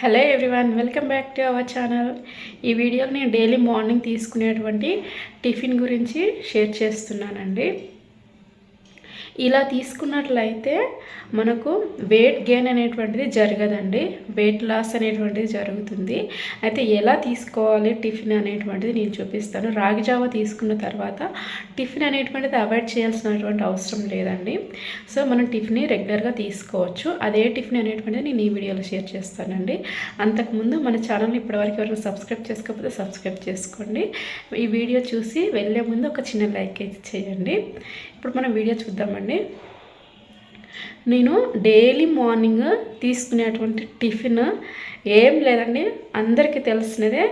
Hello everyone welcome back to our channel ఈ వీడియోలో నేను డైలీ మార్నింగ్ తీసుకునేటువంటి టిఫిన్ గురించి షేర్ చేస్తున్నానండి. ఇలా తీసుకున్నట్లయితే మనకు వెయిట్ గెయిన్ అనేటువంటిది జరగదండి. వెయిట్ లాస్ అనేటువంటిది జరుగుతుంది. అయితే ఎలా తీసుకోవాలి టిఫిన్ అనేటువంటిది నేను చూపిస్తాను. రాగి జావ తీసుకున్న తర్వాత టిఫిన్ అనేటువంటిది అవాయిడ్ చేయాల్సినటువంటి అవసరం లేదండి. సో మనం టిఫిన్ రెగ్యులర్గా తీసుకోవచ్చు. అదే టిఫిన్ అనేటువంటిది నేను ఈ వీడియోలో షేర్ చేస్తానండి. అంతకుముందు మన ఛానల్ని ఇప్పటివరకు ఎవరైనా సబ్స్క్రైబ్ చేసుకోకపోతే సబ్స్క్రైబ్ చేసుకోండి. ఈ వీడియో చూసి వెళ్ళే ముందు ఒక చిన్న లైక్ అయితే చేయండి. ఇప్పుడు మనం వీడియో చూద్దామండి. నేను డైలీ మార్నింగ్ తీసుకునేటువంటి టిఫిన్ ఏం లేదండి. అందరికీ తెలిసినదే.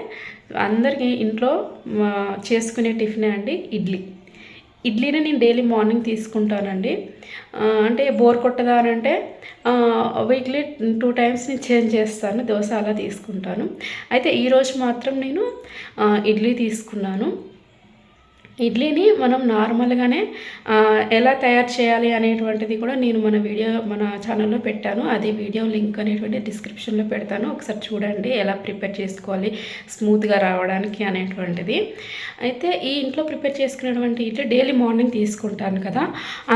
అందరికీ ఇంట్లో చేసుకునే టిఫినే అండి ఇడ్లీ. ఇడ్లీని నేను డైలీ మార్నింగ్ తీసుకుంటానండి. అంటే బోర్ కొట్టదా అని అంటే వీక్లీ టూ టైమ్స్ నేను చేంజ్ చేస్తాను. దోశ అలా తీసుకుంటాను. అయితే ఈరోజు మాత్రం నేను ఇడ్లీ తీసుకున్నాను. ఇడ్లీని మనం నార్మల్గానే ఎలా తయారు చేయాలి అనేటువంటిది కూడా నేను మన వీడియో మన ఛానల్లో పెట్టాను. అది వీడియో లింక్ అనేటువంటి డిస్క్రిప్షన్లో పెడతాను. ఒకసారి చూడండి ఎలా ప్రిపేర్ చేసుకోవాలి స్మూత్గా రావడానికి అనేటువంటిది. అయితే ఈ ఇంట్లో ప్రిపేర్ చేసుకునేటువంటి ఇడ్లీ డైలీ మార్నింగ్ తీసుకుంటాను కదా.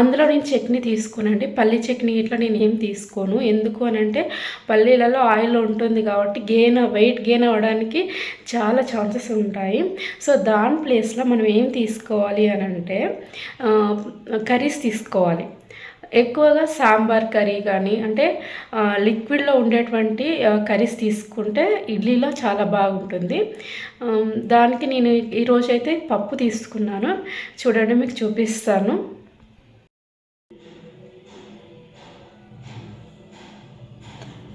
అందులో నేను చట్నీ తీసుకోనండి. పల్లి చట్నీ ఇట్లా నేను ఏం తీసుకోను. ఎందుకు అని అంటే పల్లీలలో ఆయిల్ ఉంటుంది కాబట్టి గెయిన్ వెయిట్ గెయిన్ అవ్వడానికి చాలా ఛాన్సెస్ ఉంటాయి. సో దాని ప్లేస్లో మనం ఏం తీసుకుంటాం తీసుకోవాలి అని అంటే కర్రీస్ తీసుకోవాలి. ఎక్కువగా సాంబార్ కర్రీ కానీ అంటే లిక్విడ్లో ఉండేటువంటి కర్రీస్ తీసుకుంటే ఇడ్లీలో చాలా బాగుంటుంది. దానికి నేను ఈరోజైతే పప్పు తీసుకున్నాను. చూడండి మీకు చూపిస్తాను.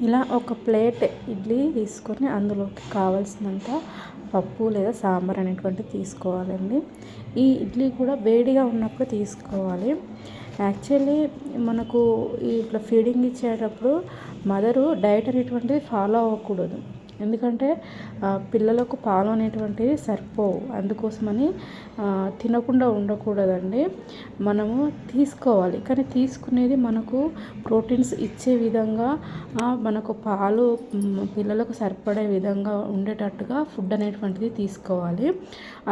ఇలా ఒక ప్లేట్ ఇడ్లీ తీసుకొని అందులోకి కావాల్సినంత పప్పు లేదా సాంబార్ అనేటువంటిది తీసుకోవాలండి. ఈ ఇడ్లీ కూడా వేడిగా ఉన్నప్పుడు తీసుకోవాలి. యాక్చువల్లీ మనకు ఇట్లా ఫీడింగ్ ఇచ్చేటప్పుడు మదరు డైట్ అనేటువంటిది ఫాలో అవ్వకూడదు. ఎందుకంటే పిల్లలకు పాలు అనేటువంటివి సరిపోవు. అందుకోసమని తినకుండా ఉండకూడదండి. మనము తీసుకోవాలి. కానీ తీసుకునేది మనకు ప్రోటీన్స్ ఇచ్చే విధంగా మనకు పాలు పిల్లలకు సరిపడే విధంగా ఉండేటట్టుగా ఫుడ్ అనేటువంటిది తీసుకోవాలి.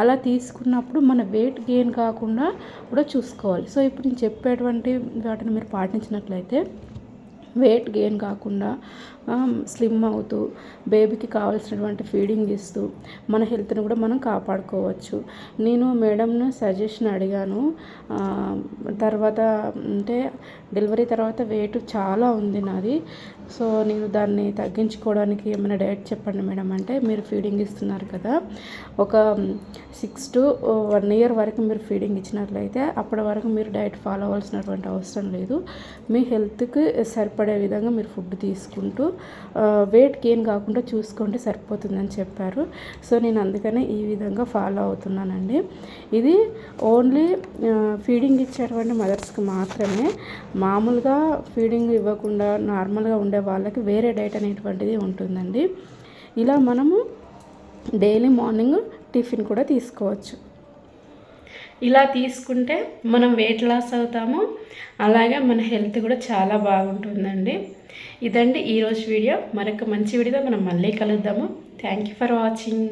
అలా తీసుకున్నప్పుడు మన వెయిట్ గెయిన్ కాకుండా కూడా చూసుకోవాలి. సో ఇప్పుడు నేను చెప్పేటువంటి వాటిని మీరు పాటించినట్లయితే వెయిట్ గెయిన్ కాకుండా స్లిమ్ అవుతూ బేబీకి కావాల్సినటువంటి ఫీడింగ్ ఇస్తూ మన హెల్త్ని కూడా మనం కాపాడుకోవచ్చు. నేను మేడంను సజెషన్ అడిగాను. తర్వాత అంటే డెలివరీ తర్వాత వెయిట్ చాలా ఉంది నాది. సో నేను దాన్ని తగ్గించుకోవడానికి ఏమైనా డైట్ చెప్పండి మేడం అంటే మీరు ఫీడింగ్ ఇస్తున్నారు కదా ఒక సిక్స్ టు వన్ ఇయర్ వరకు మీరు ఫీడింగ్ ఇచ్చినట్లయితే అప్పటి వరకు మీరు డైట్ ఫాలో అవ్వాల్సినటువంటి అవసరం లేదు. మీ హెల్త్కి సరిపడే విధంగా మీరు ఫుడ్ తీసుకుంటూ వెయిట్ గెయిన్ కాకుండా చూసుకుంటే సరిపోతుందని చెప్పారు. సో నేను అందుకనే ఈ విధంగా ఫాలో అవుతున్నానండి. ఇది ఓన్లీ ఫీడింగ్ ఇచ్చేటువంటి మదర్స్కి మాత్రమే. మామూలుగా ఫీడింగ్ ఇవ్వకుండా నార్మల్గా ఉండే వాళ్ళకి వేరే డైట్ అనేటువంటిది ఉంటుందండి. ఇలా మనము డైలీ మార్నింగ్ టిఫిన్ కూడా తీసుకోవచ్చు. ఇలా తీసుకుంటే మనం వెయిట్ లాస్ అవుతాము. అలాగే మన హెల్త్ కూడా చాలా బాగుంటుందండి. ఇదండి ఈరోజు వీడియో. మరొక మంచి వీడియోతో మనం మళ్ళీ కలుద్దాము. Thank you for watching